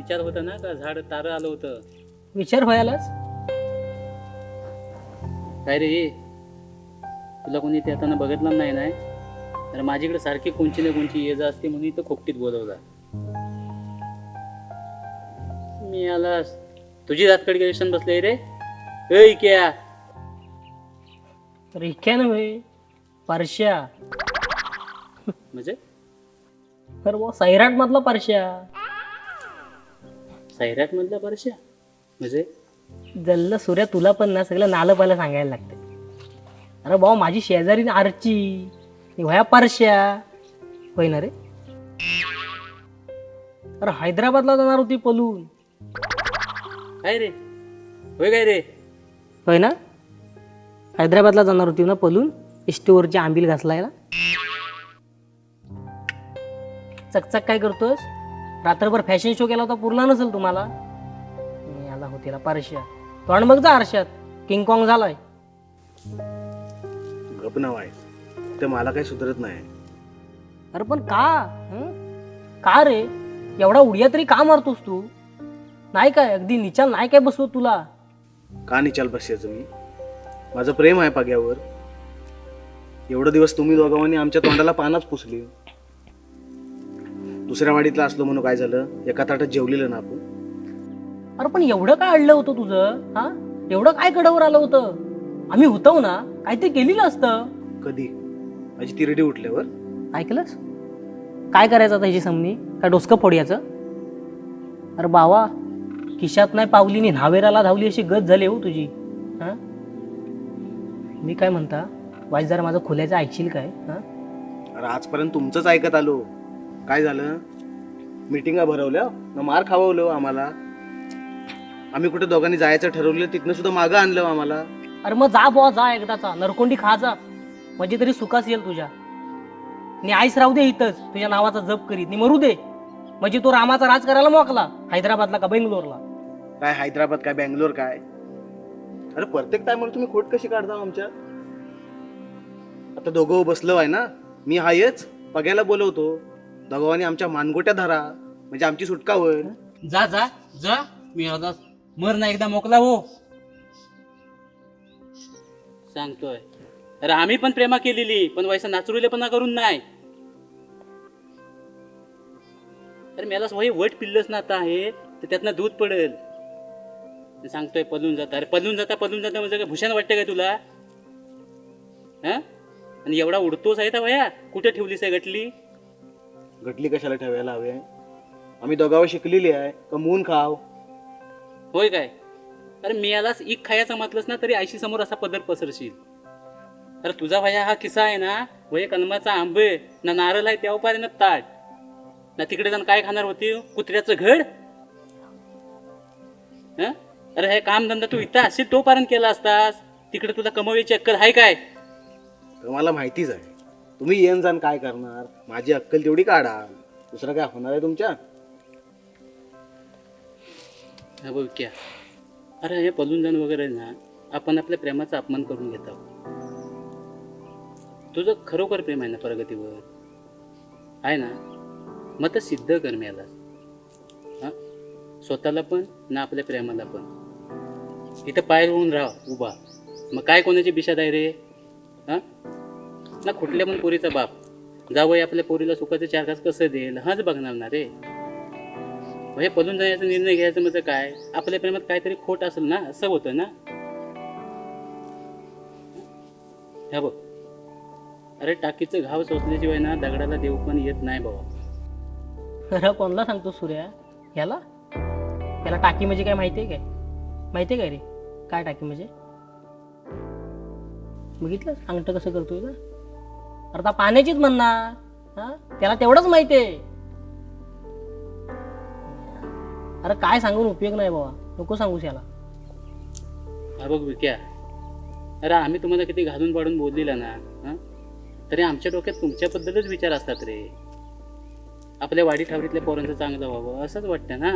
विचार होता ना का झाड तारं आलं होतं? विचार व्हायलाच काय रे तुला कोणी ते आता बघितलं नाही नाही? तर माझीकडे सारखी कोणची ना कोणची ये जा असते म्हणून इथं खोपटीत बोलवला. मी आला तुझी रातकडी कलेक्शन बसले रे? ए क्या रिख्या नव्हे परश्या. म्हणजे? तर बुवा सैराट मधला परश्या. सैराट मधल्या परश्या? म्हणजे? जल्ल सूर्या तुला पण ना सगळं नालं पहिला सांगायला लागते. अरे भाऊ माझी शेजारी आरची. आणि वया परश्या. होय ना रे? अरे हैदराबादला जाणार होती पलून. काय रे? होय काय रे? होय ना? हैदराबादला जाणार होती ना पलून? इष्टीवरची आंबील घासलायला. चकचक काय करतोस? रात्रभर फॅशन शो केला होता पुरला नसेल तुम्हाला? मी आला होतीला पारश्या. तोंड बघ जा आरशात. किंग कॉंग झालाय. गप नाव आहे ते मला काही सुधरत नाही. अरे पण का? हं? का रे? एवढा उडिया तरी का मारतोस तू? नाही काय अगदी निचाल नाही काय बसवत तुला? का निचाल बसायचं मी? माझं प्रेम आहे पाग्यावर. एवढं दिवस तुम्ही दोघांनी आमच्या तोंडाला पानाच पुसली. दुसऱ्या वाडीतला असलो म्हणून काय झालं? एका ताटात जेवलेलं ना आपण? अरे पण एवढं काय अडलं होतं तुझं हा? एवढं काय कडावर आलं होतं? आम्ही होतो ना काहीतरी केलेलं असतं? कधी? माझी तिरडी उठल्यावर? ऐकलंस? काय करायचं आता ह्याची समनी? काय डोसकं फोड्याचं अरे बावा खिशात नाही पावलीनी न्हावेराला धावली अशी गत झाली हो तुझी हा? मी काय म्हणता जरा माझं खुल्याचं ऐकशील काय हा? अरे आजपर्यंत तुमचंच ऐकत आलो. काय झालं? मिटिंगा भरवल्या? ना मार खाववलं आम्हाला. आम्ही कुठे दोघांनी जायचं ठरवलं तिथनं सुद्धा मागं आणलं आम्हाला. अरे मग जा बुवा जा एकदाचा. नरकोंडी खा जा. म्हणजे तरी सुखास येईल तुझ्या. नि आईस राहू दे इथंच. तुझ्या नावाचा जप करीत. नि मरू दे. म्हणजे तो रामाचा राज करायला मोकला. हैदराबादला का बेंगलोरला? काय हैदराबाद काय बँगलोर काय? अरे प्रत्येक टायमाला तुम्ही खोट कशी काढता आमच्या? आता दोघं बसलो आहे ना. मी हायच. पग्याला बोलवतो. दोघांनी आमच्या मानगोट्या धरा. म्हणजे आमची सुटका होईल जा जा जा. मी आता मर ना एकदा मोकला हो. सांगतोय. अरे आम्ही पण प्रेमा केलेली पण वैसा नाचरुलेपणा करून नाही. अरे मला वही वट पिल्लच ना आता आहे तर त्यातनं दूध पडेल. सांगतोय पलून जाता. अरे पलून जाता पलून जाता म्हणजे काय भूषण वाटतं काय तुला? हा? आणि एवढा उडतोच आहे तर वया कुठे ठेवलीस आहे गटली? घटली कशाला ठेवायला हवी? आहे आम्ही दोघांवर शिकलेली आहे. कमवून खाव? होय काय? अरे मी यालाच इक खायचा म्हटलंस ना तरी आयशी समोर असा पदर पसरशील. अरे तुझा भाया हा किस्सा आहे ना? वय कलमाचा आंबे ना नारळ आहे त्या उपारे ना ताट. ना तिकडे जाऊन काय खाणार होती? कुत्र्याचं घड? हं? अरे हे काम धंदा तू इथं असेल तोपर्यंत केला असतास? तिकडे तुला कमवायची अक्कल आहे काय? तर मला माहितीच आहे. तुम्ही येन जाण काय करणार? माझी अक्कल तेवढी काढा. दुसरं काय होणार आहे तुमच्या? हा बघ क्या. अरे हे पलून जाण वगैरे ना आपण आपल्या प्रेमाचा अपमान करून घेत आहोत. तुझं खरोखर प्रेम आहे ना प्रगतीवर? आहे ना? मग तर सिद्ध कर मी याला हां? स्वतःला पण ना आपल्या प्रेमाला पण. इथं पाय रोवून राहा उभा. मग काय कोणाची बिशाद आहे? रे हां? ना कुठल्या पण पोरीचा बाप. जावई आपल्या पोरीला सुखाचं चार तास कसं देईल? हाच बघणार ना रे. हे पळून जाण्याचा निर्णय घ्यायचं म्हणजे काय? आपल्या प्रेमात काहीतरी खोट असेल ना असं होतं ना? ह्या बघ. अरे टाकीचं घाव सोसल्याशिवाय ना दगडाला देव पण येत नाही बाबा. खरं कोणला सांगतो सूर्या? याला याला टाकी म्हणजे काय माहितीये काय? माहितीये काय रे? काय टाकी म्हणजे? बघितलं? सांगतं कसं करतोय ना? आता पाण्याचीच म्हणणार हा? त्याला तेवढंच माहिती आहे. अरे काय सांगून उपयोग नाही बाबा नको सांगूस याला हा बघ विक्या अरे आम्ही तुम्हाला किती घालून पाडून बोललेला ना तरी आमच्या डोक्यात तुमच्याबद्दलच विचार असतात रे. आपल्या वाडी ठावरीतल्या पोरांचं चांगलं व्हावं असंच वाटतं ना?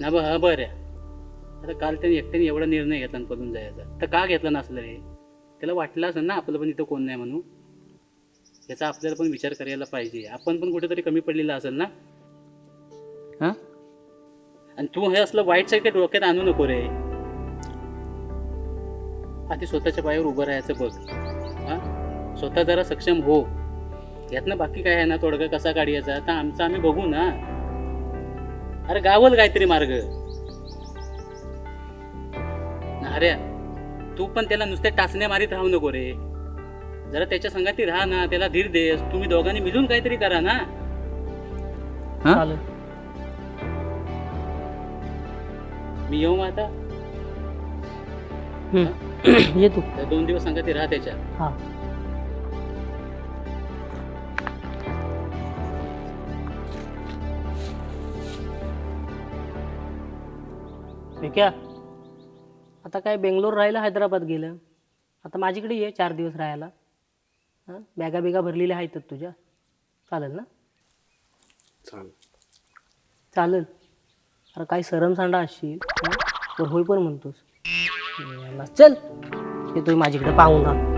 ना बा बरं. आता काल त्याने एकट्याने एवढा निर्णय घेतला पळून जायचा. तर का घेतला नसलं रे? त्याला वाटलं असं ना आपलं पण इथं कोण नाही म्हणून. याचा आपल्याला पण विचार करायला पाहिजे. आपण पण कुठेतरी कमी पडलेला असेल ना? हां? आणि तू हे असलं वाईट साईड काही डोक्यात आणू नको रे. आधी स्वतःच्या पायावर उभं राहायचं बघ. हां? स्वतः जरा सक्षम हो. यातनं बाकी काय आहे ना? तोडगा कसा काढायचा? तर आमचा आम्ही बघू ना. अरे गावल काहीतरी मार्ग. अरे तू पण त्याला नुसत्या टाचण्या मारीत राहू नको रे. जरा त्याच्या संगाती राहा ना त्याला धीर देस. तुम्ही दोघांनी मिळून काहीतरी करा ना. हा? चालेल. मी येऊ मग आता? हम्म. ये तू. त्या दोन दिवस संगाती राहा त्याच्या. हा. आता काय बेंगलोर राहिलं हैदराबाद गेलं. आता माझ्याकडे ये चार दिवस राहायला. हां? बॅगा बिगा भरलेल्या आहेतच तुझ्या. चालेल ना? चाल चालेल. अरे काय सरम सांडा असशील. हं? तर होय पण म्हणतोस. चल. येतोय माझ्याकडे पाहून राहा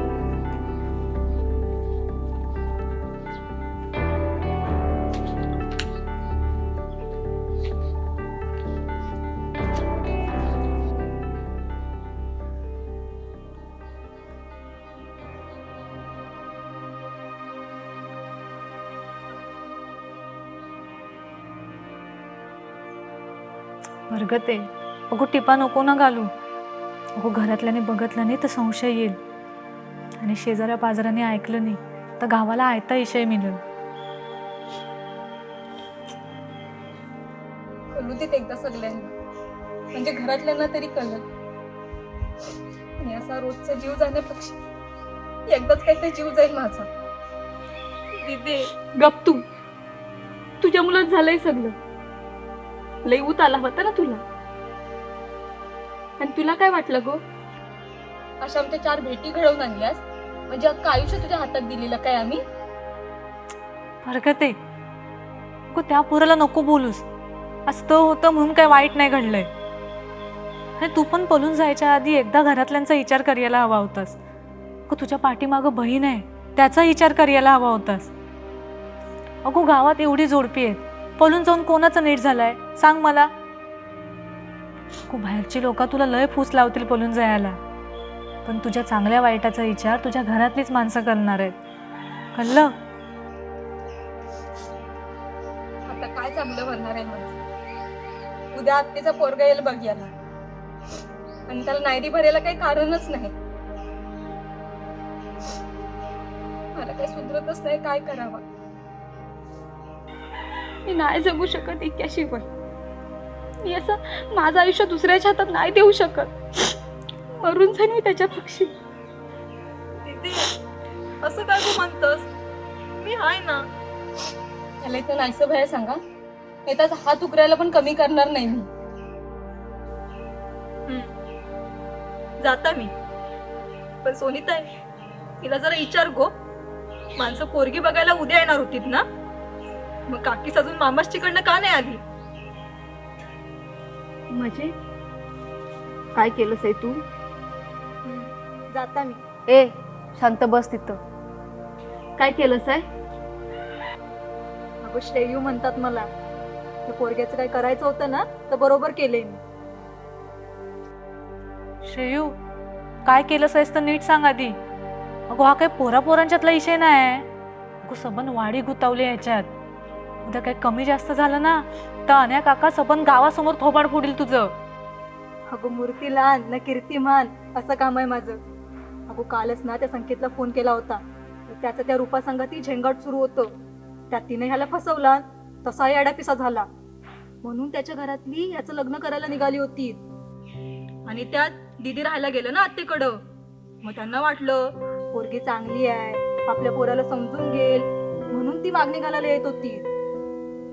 वर्गत आहे अगो टिपा नको ना घालू. अगो घरातल्याने बघितलं नाही तर संशय येईल. आणि शेजाऱ्या पाजाराने ऐकलं नाही तर गावाला आयता विषय मिळेल. कळू देत एकदा सगळ्यांना. म्हणजे घरातल्यांना तरी कळलं. आणि असा रोजचा जीव जाण्यापेक्षा एकदाच काय ते जीव जाईल माझा. दिदे गप तू. तुझ्या मुलात झालंय सगळं. लई उत आला होता ना तुला? आणि तुला काय वाटलं गो? अशा आमच्या चार भेटी घडवून आणल्यास? म्हणजे अख्खं आयुष्य तुझ्या हातात दिलेलं काय आम्ही? वर्गत आहे अगो त्या पोराला नको बोलूस. असतं होतं म्हणून काय वाईट नाही घडलंय. आणि तू पण पळून जायच्या आधी एकदा घरातल्यांचा विचार करायला हवा होतास. अगो तुझ्या पाठीमागं बहीण आहे त्याचा विचार करायला हवा होतास. अगो गावात एवढी जोडपी आहेत. पळून जाऊन कोणाचं नीट झालाय? सांग मला. खूप बाहेरची लोक तुला लय फूस लावतील पळून जायला. पण तुझ्या चांगल्या वाईटाचा विचार तुझ्या घरातलीच माणसं करणार आहेत. कळलं? आता काय चांगलं बनणार आहे माझं उद्या आत्तेचा पोरगा येईल बघ याला. आणि त्याला नायरी भरायला काही कारणच नाही. मला काही सुधरतच नाही काय करावं? मी नाही जगू शकत इतक्याशिवाय मी असं माझं आयुष्य दुसऱ्याच्या हातात नाही देऊ शकत. मरून जाईन मी त्याच्या पक्षी. असं काय तू म्हणतस? मी हाय ना. त्याला इथं नाहीसं भया सांगा. नाही त्याचा हात उकरायला पण कमी करणार नाही मी. जाता मी. पण सोनीताई तिला जरा विचार गो. माणसं पोरगी बघायला उद्या येणार होतीत ना? मग काकीस अजून मामाच तिकडनं का नाही आली? म्हणजे? काय केलंस आहे तू? जाता मी. ए शांत बस तिथं. काय केलंस आहे अगं श्रेयू म्हणतात मला त्या पोरग्याचं काय करायचं होतं ना तर बरोबर केलंय मी. श्रेयू काय केलं आहेस तर नीट सांग आधी. अगो हा काय पोरा पोरांच्यातला विषय नाही अगो सबन वाडी गुतावली याच्यात. उद्या काही कमी जास्त झालं ना तर अन्या काका सबन गावासमोर थोबाड फोडील तुझं. अगो मूर्ती लहान ना कीर्तिमान असं काम आहे माझं. अगो कालच ना त्या संकेतला फोन केला होता. तर त्याचं त्या रूपासंगाती झेंगाट सुरू होतं. त्यात तिने ह्याला फसवला तसाही अडापिसा झाला. म्हणून त्याच्या घरातली याचं लग्न करायला निघाली होती. आणि त्यात दिदी राहायला गेलं ना आत्तेकडं. मग त्यांना वाटलं पोरगी चांगली आहे आपल्या पोराला समजून घेईल म्हणून ती मागणी घालायला येत होती.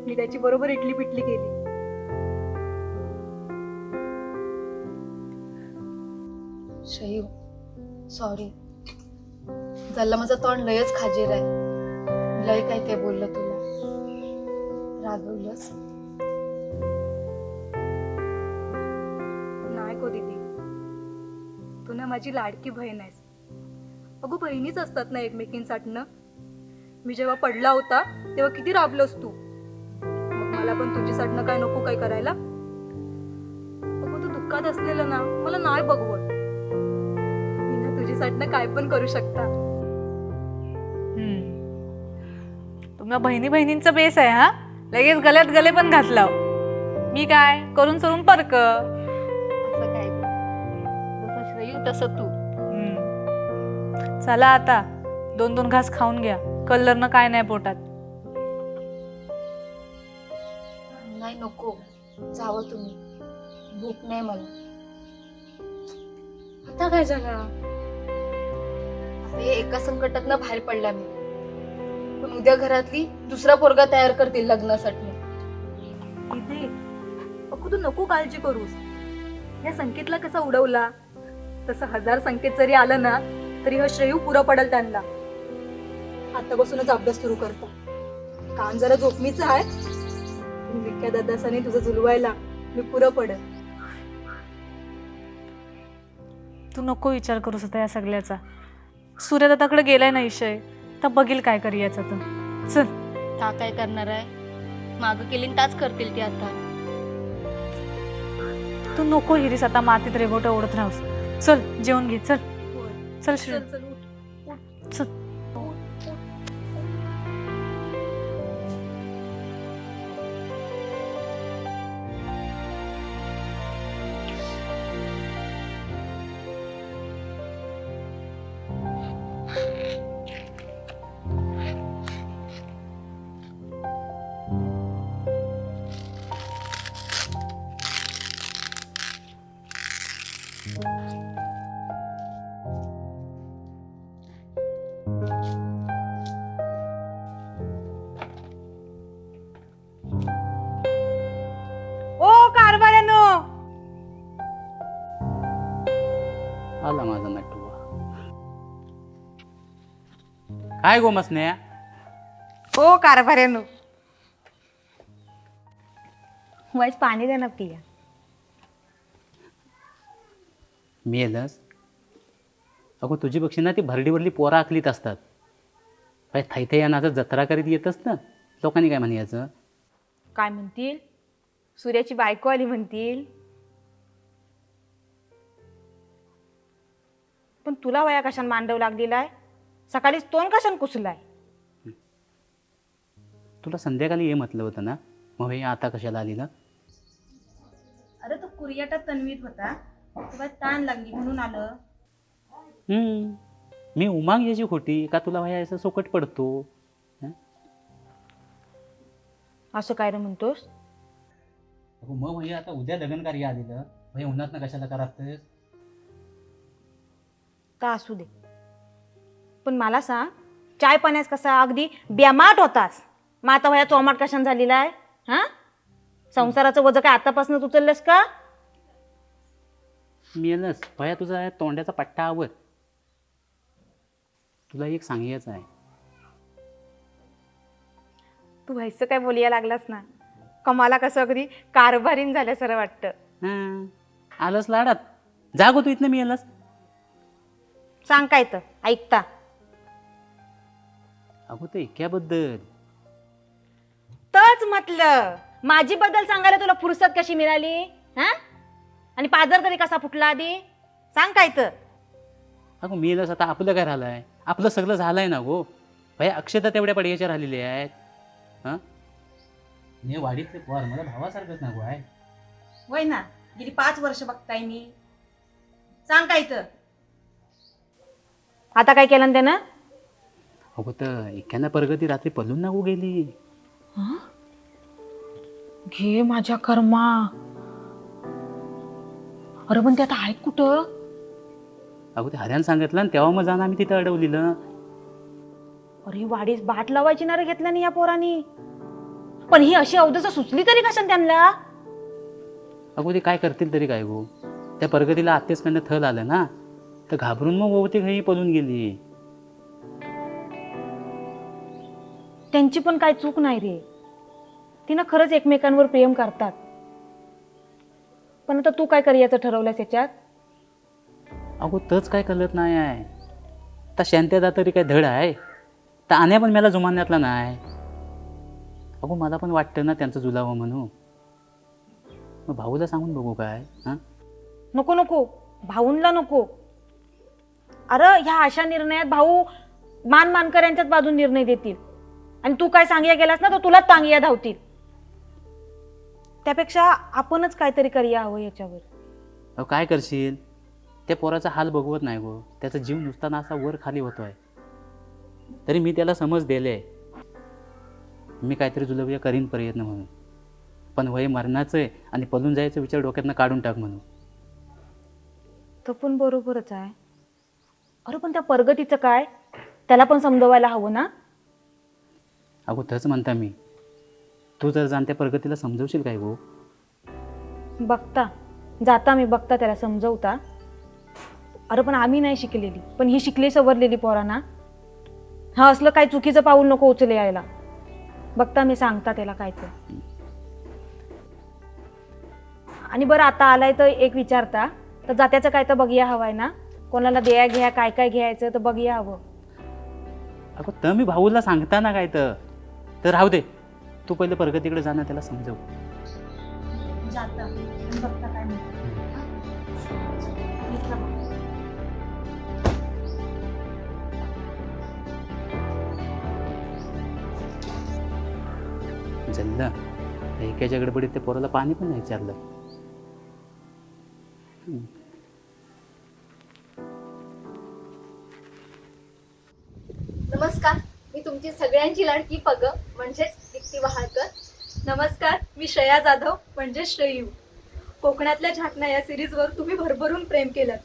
मी त्याची बरोबर इटली पिटली केली शयू सॉरी झालं माझं तोंड लयच खाजीर आहे. लय काय ते बोललं तुला. रागवलंस? नाही को दीदी. तू ना माझी लाडकी बहीण आहेस. अगो बहिणीच असतात ना एकमेकींसाठनं मी जेव्हा पडला होता तेव्हा किती राबलोस तू. मला पण तुझी साठणं काय नको काय करायला. अगं तू दुःखात असलेलं ना मला नाही बघवत. मी ना तुझी साठणं काय पण करू शकता. तुम्ही बहिणी बहिणींचा बेस आहे हा? लगेच गल्यात गले पण घातला. मी काय? करून सरून परक. असं काय? जसं श्रेयू तसं तू. हम्म. चला आता. दोन दोन घास खाऊन घ्या. कलरनं काय नाही पोटात. नको जावं तुम्ही. भूक नाही मला. आता काय झालं? एका संकटातनं बाहेर पडल्या मी. पण उद्या घरातली दुसरा पोरगा तयार करतील लग्नासाठी. इथे तू नको काळजी करूस. या संकेतला कसा उडवला? तसं हजार संकेत जरी आलं ना तरी हा श्रेयू पुरं पडल त्यांना. आतापासूनच अभ्यास सुरू करतो. काम जरा जोखमीचं आहे विख्या दादासाने तुझं झुलवायला मी पुरं पडेल तू नको विचार करूस आता या सगळ्याचा. सूर्यदादाकडे गेलाय ना इशय तर बघील काय करी याचा तर चल. ता काय करणार आहे? मागं केली न ताच करतील ती आता. तू नको हिरीस आता मातीत रेगोट ओढत राहूस. चल जेवण घे. चल. चल श्री. चल उठ. चल. आला माझा नटुआ काय गोमसने हो कारभाऱ्यानो. वाईस पाणी द्या ना पिया मेलस अगो तुझी बक्षी ना ती भरडीवरली पोरं आखलीत असतात. काय थैथे या नाचं जत्रा करीत येतच ना? लोकांनी काय म्हणायचं? काय म्हणतील? सूर्याची बायको आली म्हणतील? पण तुला वया कशाने मांडव लागलेला आहे सकाळीच तोंड कशाने कुसलाय? तुला संध्याकाळी ये म्हटलं होतं ना? मग हे आता कशाला आली ना अरे तो कुरियाटा तन्वीत होता. तेव्हा ताण लागली म्हणून आलं. हम्म. मी उमांग याची खोटी का तुला भाई असं सोकट पडतो? असं काय रे म्हणतोस? अगो मग म्हणजे आता उद्या लग्न कार्य आलेलं. भाई उन्हात ना कशाला करायचं का असू दे. पण मला सांग चाय पाण्यास कसा अगदी बेमाट होतास. मग आता वया चोमाट कशाने झालेला आहे? हा? संसाराचं वजन काय आतापासूनच उचललंस का? मेलस भया तुझा तोंड्याचा पट्टा आवर. तुला एक सांगायचं आहे. तू व्हायचं काय बोलिया लागलास ना? कमाला कसं अगदी कारभारीन झाल्यासारं वाटतं. हां आलंस लाडात. जागो तू इथनं मी आलंस सांग काय तर ऐकता. अगो ते इक्याबद्दल तच म्हटलं माझी बद्दल सांगायला तुला फुरसत कशी मिळाली हा? आणि पाजर तरी कसा फुटला आधी? सांग काय तर. अगो मेलस आता आपलं काय राहिलंय? आपलं सगळं झालंय ना गो? भया अक्षता तेवढ्या पडयाच्या राहिलेल्या आहेत. हां? हे वाडीतले पोर मला भावासारखंच ना गो आहे. वय ना गेली पाच वर्ष बघताय मी. सांग काय तर. आता काय केलं ना त्यानं? अगो तर एकानं प्रगती रात्री पलून ना गो गेली. घे माझ्या कर्मा. अरे पण ते आता ऐक कुठं? अगो ते हऱ्यानं सांगितलं तेव्हा मग जाणं आम्ही तिथं अडवलेलं. अरे वाडीस बाट लावायची ना रे घेतल्या नाही या पोरानी. पण ही अशी अवधच सुचली तरी कशाने त्यांना? अगो ते काय करतील तरी काय गो? त्या प्रगतीला आत्तेचकडनं थल आलं ना. तर घाबरून मग ओवती घरी पळून गेली. त्यांची पण काय चूक नाही रे. तिनं खरंच एकमेकांवर प्रेम करतात. पण आता तू काय करायचं ठरवलंस याच्यात? अगो तच काय कळत नाही आहे. आता शांत्यादा तरी काय धड आहे. तर आण्या पण मला जुमान्यातला नाही. अगो मला पण वाटतं ना त्यांचं जुलावं म्हणू. मग भाऊला सांगून बघू काय हां? नको नको. भाऊंला नको. अरे ह्या अशा निर्णयात भाऊ मान मानकऱ्यांच्याच बाजून निर्णय देतील. आणि तू काय सांगिया गेलास ना तर तुलाच तांगिया धावतील. त्यापेक्षा आपणच काहीतरी करूया हवं याच्यावर. अहो काय करशील? त्या पोराचा हाल बघवत नाही गो. त्याचा जीव नुसताना असा वर खाली होतोय. तरी मी त्याला समज दिले. मी काहीतरी जुलवूया करीन प्रयत्न म्हणून. पण वय मरणाचं आहे आणि पळून जायचं विचार डोक्यातनं काढून टाक म्हणून. तो पण बरोबरच आहे. अरे पण त्या प्रगतीचं काय? त्याला पण समजवायला हवं ना? अगो तच म्हणता मी. तू जर जाण त्या प्रगतीला समजवशील काय गो? बघता. जाता मी बघता त्याला समजवता. अरे पण आम्ही नाही शिकलेली. पण ही शिकली सवरलेली पोरांना. हा असलं काही चुकीचं पाऊल नको उचले यायला. बघता मी सांगता त्याला काय ते. आणि बरं आता आलाय तर एक विचारता. तर जात्याचं काय तर बघूया हवाय ना? कोणाला द्या घ्या काय काय घ्यायचं तर बघूया हवं अगो. तर मी भाऊला सांगता ना काय तर? तर राहू दे. तू पहिले प्रगतीकडे जाणं त्याला समजव. जाता. बघता काय जल्ला. एकाच्या गडबडीत त्या पोराला पाणी पण नाही विचारलं नमस्कार. मी तुमची सगळ्यांची लाडकी पग म्हणजेच दीप्ती वहाळकर. नमस्कार मी श्रेया जाधव म्हणजे श्रेयू. कोकणातल्या झाकणा या सिरीजवर तुम्ही भरभरून प्रेम केलं.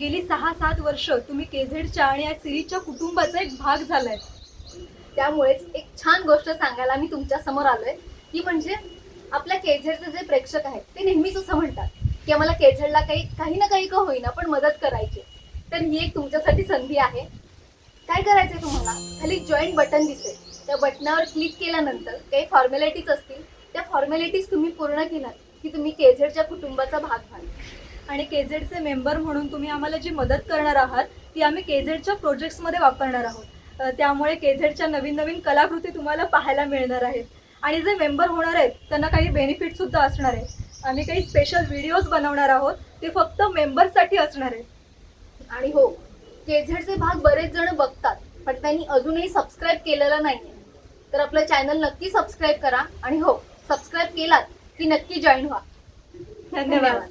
गेली सहा सात वर्ष तुम्ही केझेडच्या आणि या सिरीजच्या कुटुंबाचा एक भाग झालाय. त्यामुळेच एक छान गोष्ट सांगायला मी तुमच्यासमोर आलोय. ती म्हणजे आपल्या केझेडचे जे प्रेक्षक आहेत ते नेहमीच असं म्हणतात की आम्हाला केझेडला काही काही ना काही का होईना पण मदत करायची. तर ही एक तुमच्यासाठी संधी आहे. काय करायचंय तुम्हाला? खाली जॉईंट बटन दिसेल. त्या बटनावर क्लिक केल्यानंतर काही फॉर्मॅलिटीज असतील त्या फॉर्मॅलिटीज तुम्ही पूर्ण केल्यात की तुम्ही केझेडच्या कुटुंबाचा भाग व्हाल. आणि केझेडचे मेंबर म्हणून तुम्ही आम्हाला जी मदत करणार आहात ती आम्ही केझेडच्या प्रोजेक्ट्समध्ये वापरणार आहोत. त्यामुळे केझेडच्या नवीन नवीन कलाकृती तुम्हाला पाहायला मिळणार आहेत. आणि जे मेंबर होणार आहेत त्यांना काही बेनिफिटसुद्धा असणार आहे. आम्ही काही स्पेशल व्हिडिओज बनवणार आहोत ते फक्त मेंबरसाठी असणार आहेत. आणि हो केझेडचे भाग बरेच जण बघतात पण त्यांनी अजूनही सबस्क्राईब केलेलं नाहीये. तर आपलं चॅनल नक्की सबस्क्राईब करा आणि हो सबस्क्राईब केलात की नक्की जॉईन व्हा. धन्यवाद.